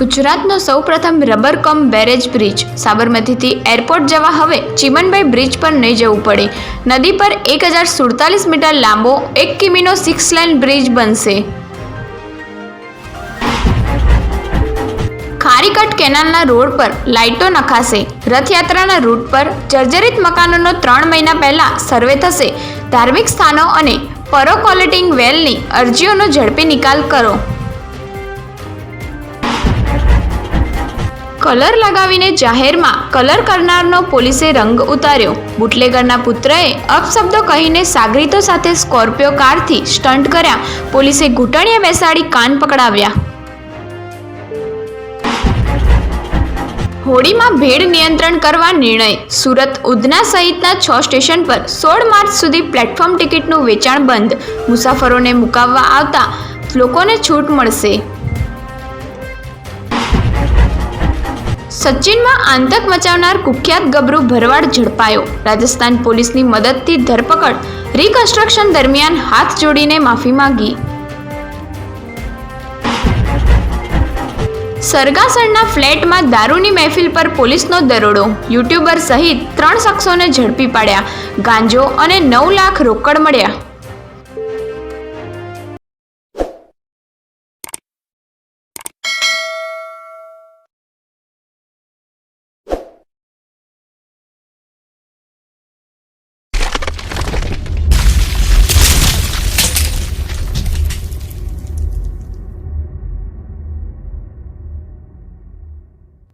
ગુજરાતનો સૌપ્રથમ rubber cum barrage bridge સાબરમતીથી એરપોર્ટ જવા હવે ચીમનભાઈ બ્રિજ પર નહીં જવું પડે. નદી પર એક હજાર સુડતાલીસ મીટર લાંબો એક કિમીનો સિક્સ લાઇન બ્રિજ બનશે. ખારીકટ કેનાલના રોડ પર લાઇટો નખાશે. રથયાત્રાના રૂટ પર જર્જરિત મકાનોનો ત્રણ મહિના પહેલા સર્વે થશે. ધાર્મિક સ્થાનો અને પરોકોલેટિંગ વેલની અરજીઓનો ઝડપી નિકાલ કરો. કલર લગાવીને જાહેરમાં કલર કરનારનો પોલીસે રંગ ઉતાર્યો. બુટલેગરના પુત્રએ અપશબ્દો કહીને સાગરીતો સાથે સ્કોર્પિયો કારથી સ્ટન્ટ કર્યા. પોલીસે ઘૂંટણીએ બેસાડી કાન પકડાવ્યા. હોળીમાં ભીડ નિયંત્રણ કરવા નિર્ણય. સુરત ઉધના સહિતના છ સ્ટેશન પર સોળ માર્ચ સુધી પ્લેટફોર્મ ટિકિટનું વેચાણ બંધ. મુસાફરોને મુકાવવા આવતા લોકોને છૂટ મળશે. સચિનમાં આતંક મચાવનાર કુખ્યાત ગબરુ ભરવાડ ઝડપાયો. રાજસ્થાન પોલીસની મદદથી ધરપકડ રિકન્સ્ટ્રક્શન દરમિયાન હાથ જોડીને માફી માંગી. સરગાસણના ફ્લેટમાં દારૂની મહેફિલ પર પોલીસનો દરોડો. યુટ્યુબર સહિત ત્રણ શખ્સોને ઝડપી પાડ્યા. ગાંજો અને નવ લાખ રોકડ મળ્યા.